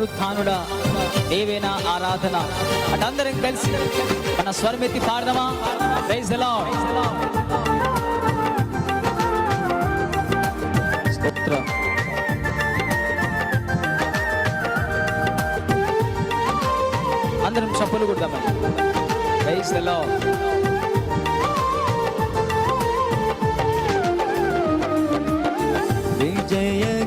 పునరుత్థానుడా నీవేనా ఆరాధన. అటందరం కలిసి మన స్వరమెత్తి పాడదామా? ప్రైజ్ ద స్తోత్రం. అందరం చప్పులు కొడదామా? ప్రైజ్ విజయ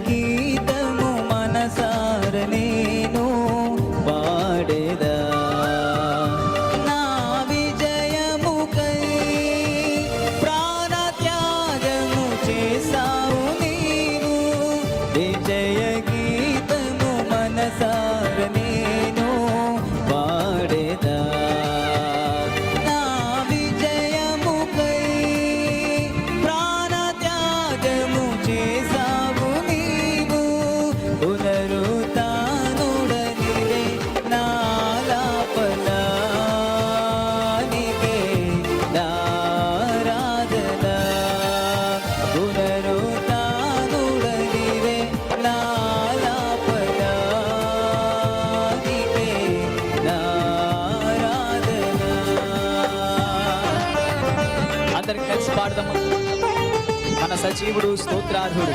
మన సజీవుడు స్తోత్రార్హుడు.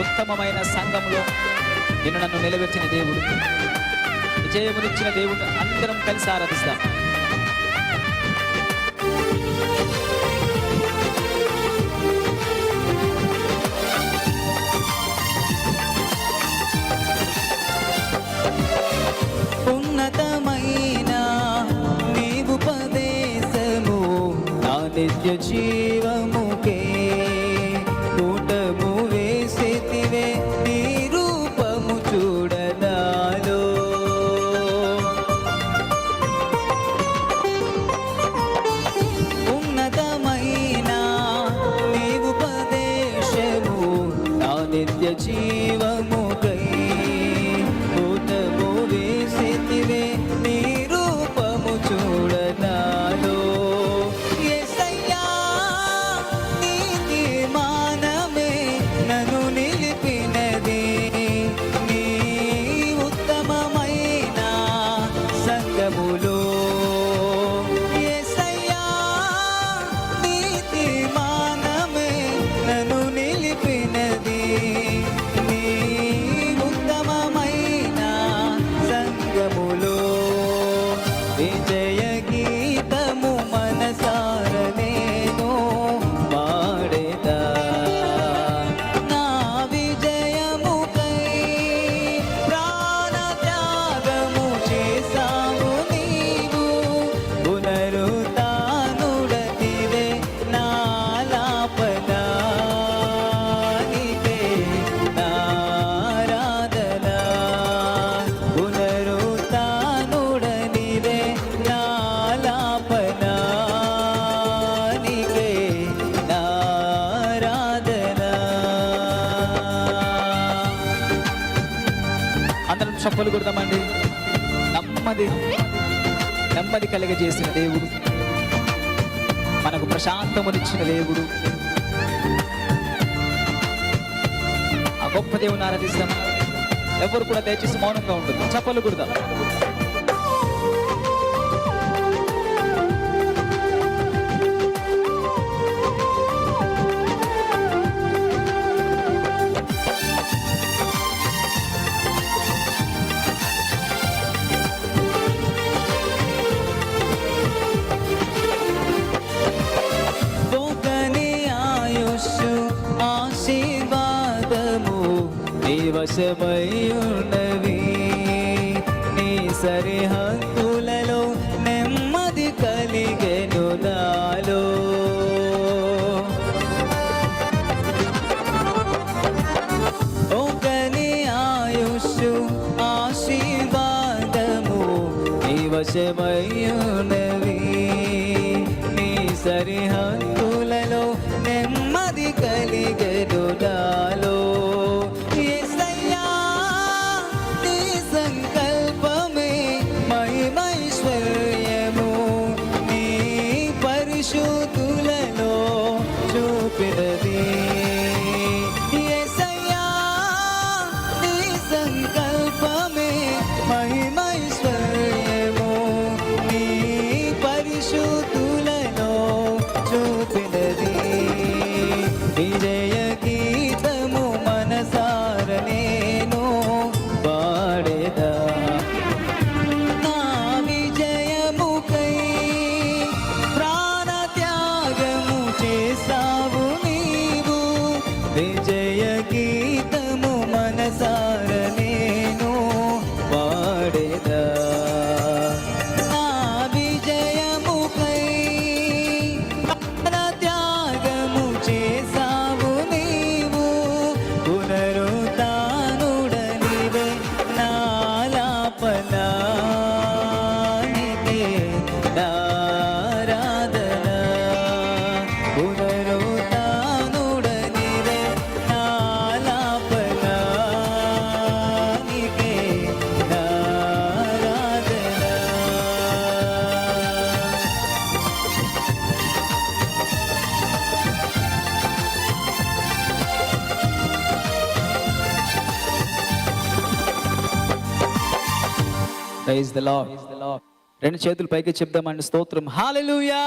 ఉత్తమమైన సంఘంలో నిన్ను నన్ను నిలబెట్టిన దేవుడు. విజయమునిచ్చిన దేవుడు అందరం కలిసి ఆరాధిస్తాం. ఉన్నతమైన నిత్య జీవము? బులు చప్పలు కొడదామండి నెమ్మది నెమ్మది కలిగజేసిన దేవుడు. మనకు ప్రశాంతమునిచ్చిన దేవుడు. ఆ గొప్ప దేవుని ఆరాధిస్తాం. ఎవరు కూడా దయచేసి మౌనంగా ఉంటుంది చప్పలు కొడదాం. దివసమై ఉన్నవి నీ సరిహద్దులలో నెమ్మది కలిగెను నాలో. ఒకని ఆయుష్షు ఆశీర్వాదము నివశమయ్యున్నవి నీ సరిహద్దు ప్రైజ్ ద లార్డ్ రెండు చేతులు పైకి చెప్దామండి స్తోత్రం. హాలెలూయా